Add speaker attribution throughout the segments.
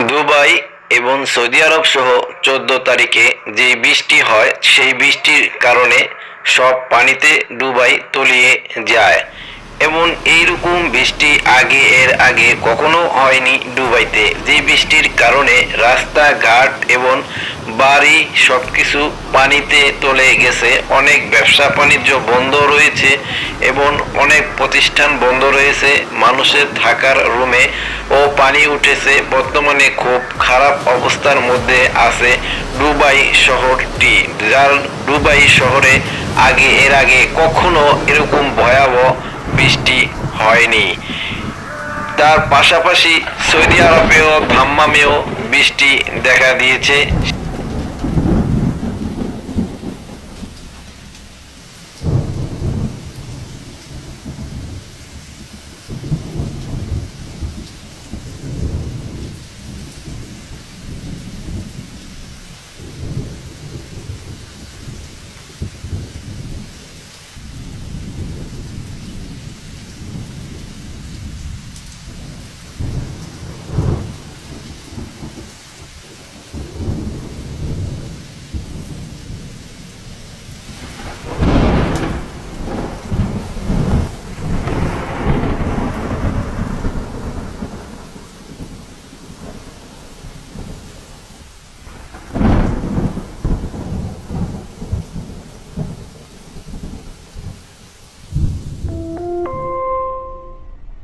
Speaker 1: Dubai এবং Saudi আরব সহ চোদ্দ তারিখে যে বৃষ্টি হয়, সেই বৃষ্টির কারণে সব পানিতে ডুবাই তলিয়ে যায়। এবং এইরকম বৃষ্টি আগে এর আগে কখনো হয়নি ডুবাইতে যে বৃষ্টির কারণে রাস্তাঘাট এবং বাড়ি সবকিছু পানিতে তলে গেছে, অনেক ব্যবসা বাণিজ্য বন্ধ রয়েছে এবং অনেক প্রতিষ্ঠান বন্ধ রয়েছে। মানুষের থাকার রুমে ও পানি উঠেছে, বর্তমানে খুব খারাপ অবস্থার মধ্যে আছে দুবাই শহরটি। যার দুবাই শহরে আগে, এর আগে কখনো এরকম ভয়াবহ বৃষ্টি হয়নি। তার পাশাপাশি সৌদি আরবেও ধাম্মামেও বৃষ্টি দেখা দিয়েছে।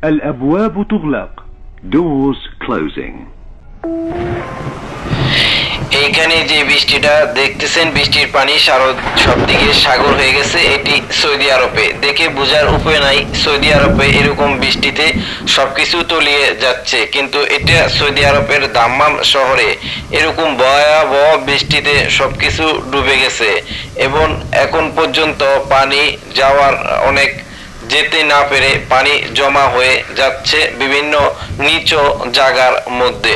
Speaker 2: الأبواب تغلق. Doors closing.
Speaker 1: এইখানে যে বৃষ্টিটা দেখতেছেন বৃষ্টির পানি সারদ সবদিকে সাগর হয়ে গেছে এটি সৌদি আরবে দেখে বোঝার উপায় নাই সৌদি আরবে এরকম বৃষ্টিতে সবকিছু তলিয়ে যাচ্ছে কিন্তু এটা সৌদি আরবের দাম্মাম শহরে এরকম ভয়াবহ বৃষ্টিতে সবকিছু ডুবে গেছে এবং এখন পর্যন্ত পানি যাওয়ার অনেক যেতে না পেরে পানি জমা হয়ে যাচ্ছে বিভিন্ন নিচু জায়গার মধ্যে।